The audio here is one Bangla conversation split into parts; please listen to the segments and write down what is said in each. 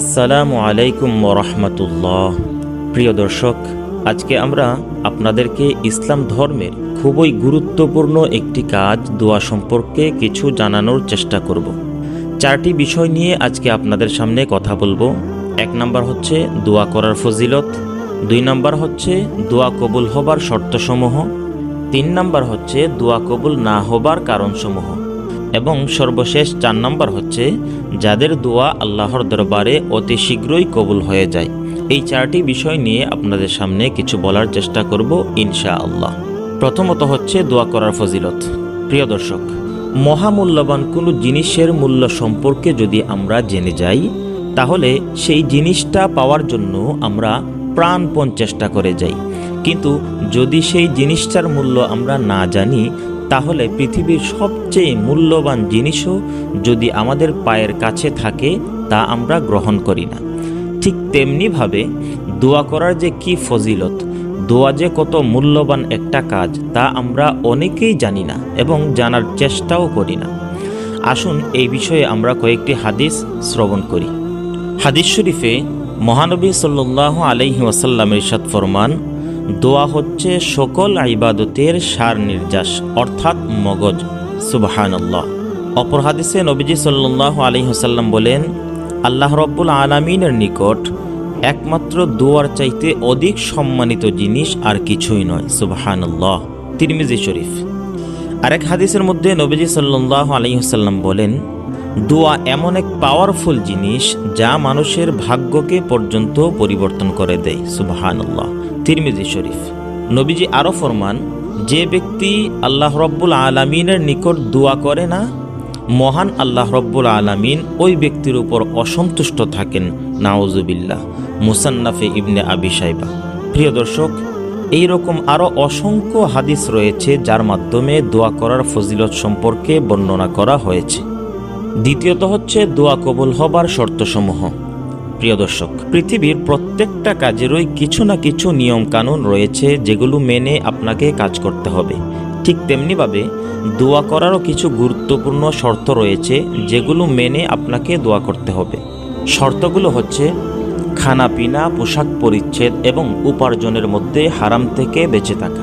আসসালামু আলাইকুম রহমতুল্লাহ। প্রিয় দর্শক, আজকে আমরা আপনাদেরকে ইসলাম ধর্মের খুবই গুরুত্বপূর্ণ একটি কাজ, দোয়া সম্পর্কে কিছু জানানোর চেষ্টা করব। চারটি বিষয় নিয়ে আজকে আপনাদের সামনে কথা বলব। এক নাম্বার হচ্ছে দোয়া করার ফজিলত, দুই নাম্বার হচ্ছে দোয়া কবুল হবার শর্তসমূহ, তিন নাম্বার হচ্ছে দোয়া কবুল না হবার কারণসমূহ। এবং সর্বশেষ চার নম্বর হচ্ছে, যাদের দোয়া আল্লাহর দরবারে অতি শীঘ্রই কবুল হয়ে যায়। এই চারটি বিষয় নিয়ে আপনাদের সামনে কিছু বলার চেষ্টা করব ইনশা আল্লাহ প্রথমত হচ্ছে দোয়া করার ফজিলত। প্রিয় দর্শক, মহামূল্যবান কোনো জিনিসের মূল্য সম্পর্কে যদি আমরা জেনে যাই, তাহলে সেই জিনিসটা পাওয়ার জন্য আমরা প্রাণপণ চেষ্টা করে যাই। কিন্তু যদি সেই জিনিসটার মূল্য আমরা না জানি তাহলে পৃথিবীর সবচেয়ে মূল্যবান জিনিসও যদি আমাদের পায়ের কাছে থাকে, তা আমরা গ্রহণ করি না। ঠিক তেমনিভাবে দোয়া করার যে কি ফজিলত, দোয়া যে কত মূল্যবান একটা কাজ, তা আমরা অনেকেই জানি না এবং জানার চেষ্টাও করি না। আসুন এই বিষয়ে আমরা কয়েকটি হাদিস শ্রবণ করি। হাদিস শরীফে মহানবী সাল্লাহ আলহি ওয়াসাল্লামের ইরশাদ ফরমান দোয়া হচ্ছে সকল ইবাদতের সার নির্যাস, অর্থাৎ মগজ। সুবাহানল্লাহ। অপর হাদিসে নবীজি সাল্লাহ আলহি হাসাল্লাম বলেন, আল্লাহ রব্বুল আলমিনের নিকট একমাত্র দোয়ার চাইতে অধিক সম্মানিত জিনিস আর কিছুই নয়। সুবাহানল্লাহ। তিরমিজি শরীফ। আরেক হাদিসের মধ্যে নবীজি সাল্লাহ আলহিহাল্লাম বলেন দোয়া এমন এক পাওয়ারফুল জিনিস যা মানুষের ভাগ্যকে পর্যন্ত পরিবর্তন করে দেয়। সুবাহানল্লাহ। তিরমিজি শরীফ। নবীজি আরও ফরমান, যে ব্যক্তি আল্লাহ রব্বুল আলমিনের নিকট দোয়া করে না, মহান আল্লাহ রব্বুল আলমিন ওই ব্যক্তির উপর অসন্তুষ্ট থাকেন। নাওজুবিল্লাহ মুসান্নাফে ইবনে আবি সাইবা প্রিয় দর্শক এই রকম আরও অসংখ্য হাদিস রয়েছে যার মাধ্যমে দোয়া করার ফজিলত সম্পর্কে বর্ণনা করা হয়েছে। দ্বিতীয়ত হচ্ছে দোয়া কবুল হবার শর্তসমূহ। প্রিয় দর্শক, পৃথিবীর প্রত্যেকটা কাজেরই কিছু না কিছু নিয়ম কানুন রয়েছে যেগুলো মেনে আপনাকে কাজ করতে হবে। ঠিক তেমনিভাবে দোয়া করারও কিছু গুরুত্বপূর্ণ শর্ত রয়েছে যেগুলো মেনে আপনাকে দোয়া করতে হবে। শর্তগুলো হচ্ছে খানা পিনা পোশাক পরিচ্ছেদ এবং উপার্জনের মধ্যে হারাম থেকে বেঁচে থাকা।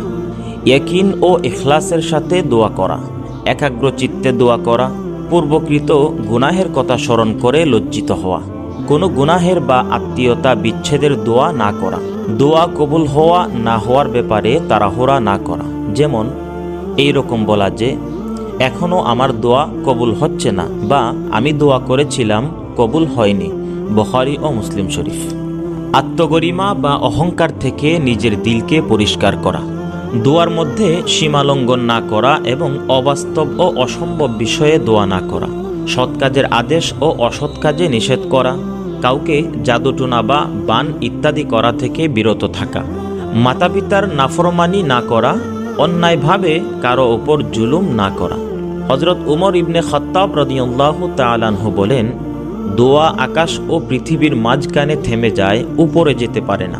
ইয়াকিন ও এখলাসের সাথে দোয়া করা একাগ্র চিত্তে দোয়া করা পূর্বকৃত গুনাহের কথা স্মরণ করে লজ্জিত হওয়া। কোনো গুনাহের বা আত্মীয়তা বিচ্ছেদের দোয়া না করা। দোয়া কবুল হওয়া না হওয়ার ব্যাপারে তাড়াহুড়া না করা। যেমন, এই রকম বলা যে এখনও আমার দোয়া কবুল হচ্ছে না বা আমি দোয়া করেছিলাম, কবুল হয়নি। বখারি ও মুসলিম শরীফ। আত্মগরিমা বা অহংকার থেকে নিজের দিলকে পরিষ্কার করা। দোয়ার মধ্যে সীমালঙ্ঘন না করা এবং অবাস্তব ও অসম্ভব বিষয়ে দোয়া না করা, সৎ কাজের আদেশ ও অসৎ কাজে নিষেধ করা, কাউকে জাদুটুনা বা বান ইত্যাদি করা থেকে বিরত থাকা মাতা পিতার নাফরমানি না করা, অন্যায়ভাবে কারও ওপর জুলুম না করা। হজরত উমর ইবনে খত্তাব রদিউল্লাহ তালানহু বলেন, দোয়া আকাশ ও পৃথিবীর মাঝখানে থেমে যায়, উপরে যেতে পারে না।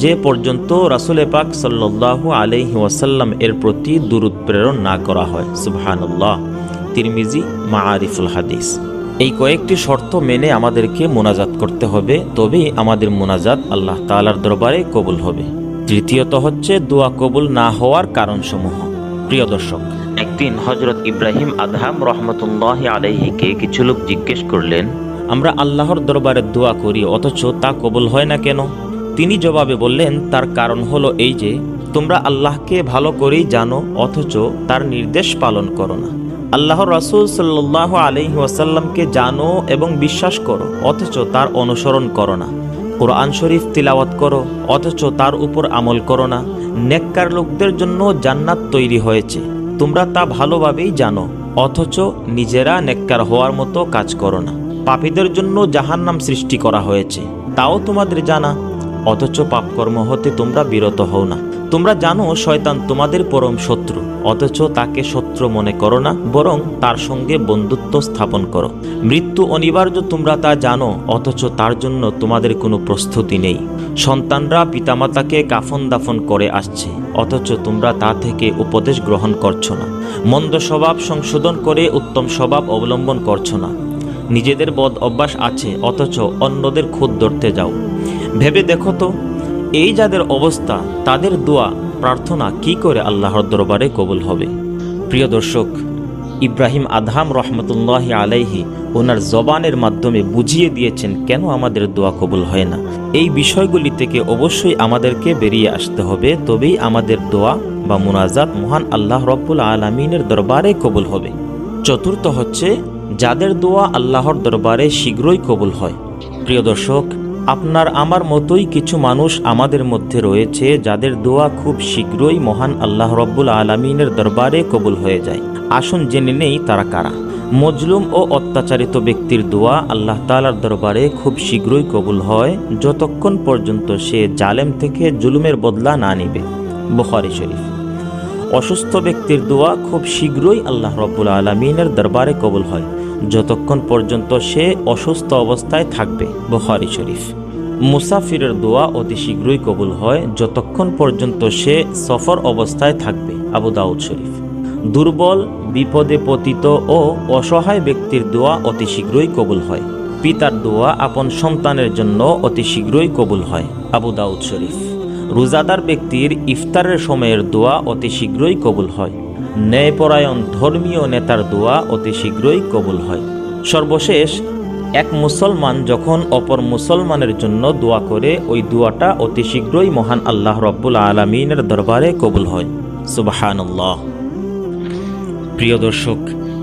যে পর্যন্ত রাসুলে পাক সাল্লাহ আলহি ওয়াসাল্লাম এর প্রতি দুরুদ প্রেরণ না করা হয়, সুবহানুল্লাহ। তিরমিজি মা আরিফুল হাদিস। এই কয়েকটি শর্ত মেনে আমাদেরকে মোনাজাত করতে হবে, তবেই আমাদের মোনাজাত আল্লাহ তালার দরবারে কবুল হবে। তৃতীয়ত হচ্ছে দোয়া কবুল না হওয়ার কারণসমূহ। প্রিয় দর্শক, একদিন হজরত ইব্রাহিম আদহাম রহমতুল্লাহ আলাইহিকে কিছু লোক জিজ্ঞেস করলেন, আমরা আল্লাহর দরবারে দোয়া করি, অথচ তা কবুল হয় না কেন? তিনি জবাবে বললেন, তার কারণ হলো এই যে, তোমরা আল্লাহকে ভালো করেই জানো, অথচ তার নির্দেশ পালন করো না। আল্লাহর রাসুল সাল্লাহ আলহি ওয়াসাল্লামকে জানো এবং বিশ্বাস করো, অথচ তার অনুসরণ করো না। কোরআন শরীফ তিলাওয়াত করো, অথচ তার উপর আমল করো না। নেককার লোকদের জন্য জান্নাত তৈরি হয়েছে। তোমরা তা ভালোভাবেই জানো, অথচ নিজেরা নেককার হওয়ার মতো কাজ করো না। পাপীদের জন্য জাহান্নাম সৃষ্টি করা হয়েছে। তাও তোমাদের জানা অথচ পাপকর্ম হতে তোমরা বিরত হও না। তোমরা জানো শয়তান তোমাদের পরম শত্রু, অথচ তাকে শত্রু মনে করো না, বরং তার সঙ্গে বন্ধুত্ব স্থাপন করো। মৃত্যু অনিবার্য তোমরা তা জানো, অথচ তার জন্য তোমাদের কোনো প্রস্তুতি নেই। সন্তানরা পিতামাতাকে কাফন দাফন করে আসছে, অথচ তোমরা তা থেকে উপদেশ গ্রহণ করছ না। মন্দ স্বভাব সংশোধন করে উত্তম স্বভাব অবলম্বন করছ না। নিজেদের বদ অভ্যাস আছে, অথচ অন্যদের খুদ ধরতে যাও। ভেবে দেখো তো, এই যাদের অবস্থা, তাদের দোয়া, প্রার্থনা কি করে আল্লাহর দরবারে কবুল হবে? প্রিয় দর্শক, ইব্রাহিম আদহাম রহমতুল্লাহ আলাইহি ওনার জবানের মাধ্যমে বুঝিয়ে দিয়েছেন কেন আমাদের দোয়া কবুল হয় না। এই বিষয়গুলি থেকে অবশ্যই আমাদেরকে বেরিয়ে আসতে হবে, তবেই আমাদের দোয়া বা মুনাজাত মহান আল্লাহ রব্বুল আলমিনের দরবারে কবুল হবে। চতুর্থ হচ্ছে, যাদের দোয়া আল্লাহর দরবারে শীঘ্রই কবুল হয়। প্রিয় দর্শক আপনার আমার মতোই কিছু মানুষ আমাদের মধ্যে রয়েছে যাদের দোয়া খুব শীঘ্রই মহান আল্লাহ রব্বুল আলমিনের দরবারে কবুল হয়ে যায়। আসুন জেনে নেই তারা কারা। মজলুম ও অত্যাচারিত ব্যক্তির দোয়া আল্লাহ তালার দরবারে খুব শীঘ্রই কবুল হয়, যতক্ষণ পর্যন্ত সে জালেম থেকে জুলুমের বদলা না নিবে। বুখারি শরীফ। অসুস্থ ব্যক্তির দোয়া খুব শীঘ্রই আল্লাহ রব্বুল আলমিনের দরবারে কবুল হয়। যতক্ষণ পর্যন্ত সে অসুস্থ অবস্থায় থাকবে, বুখারি শরীফ। মুসাফিরের দোয়া অতি শীঘ্রই কবুল হয় যতক্ষণ পর্যন্ত সে সফর অবস্থায় থাকবে, আবু দাউদ শরীফ। দুর্বল, বিপদে পতিত ও অসহায় ব্যক্তির দোয়া অতি শীঘ্রই কবুল হয়। পিতার দোয়া আপন সন্তানের জন্য অতি শীঘ্রই কবুল হয়, আবু দাউদ শরীফ। রোজাদার ব্যক্তির ইফতারের সময়ের দোয়া অতি শীঘ্রই কবুল হয়। ন্যায়পরায়ণ ধর্মীয় নেতার দোয়া অতি শীঘ্রই কবুল হয়। সর্বশেষ, এক মুসলমান যখন অপর মুসলমানের জন্য দোয়া করে, ওই দোয়াটা অতি শীঘ্রই মহান আল্লাহ রব্বুল আলমিনের দরবারে কবুল হয়। সুবাহানুল্লাহ। প্রিয় দর্শক,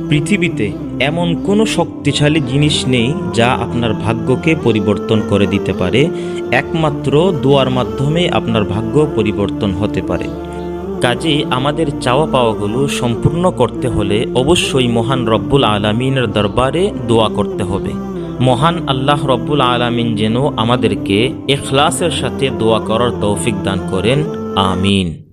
পৃথিবীতে এমন কোনো শক্তিশালী জিনিস নেই যা আপনার ভাগ্যকে পরিবর্তন করে দিতে পারে। একমাত্র দোয়ার মাধ্যমে আপনার ভাগ্য পরিবর্তন হতে পারে। কাজেই আমাদের চাওয়া পাওয়াগুলো সম্পূর্ণ করতে হলে অবশ্যই মহান রব্বুল আলমিনের দরবারে দোয়া করতে হবে। মহান আল্লাহ রব্বুল আলমিন যেন আমাদেরকে এখলাসের সাথে দোয়া করার তৌফিক দান করেন। আমিন।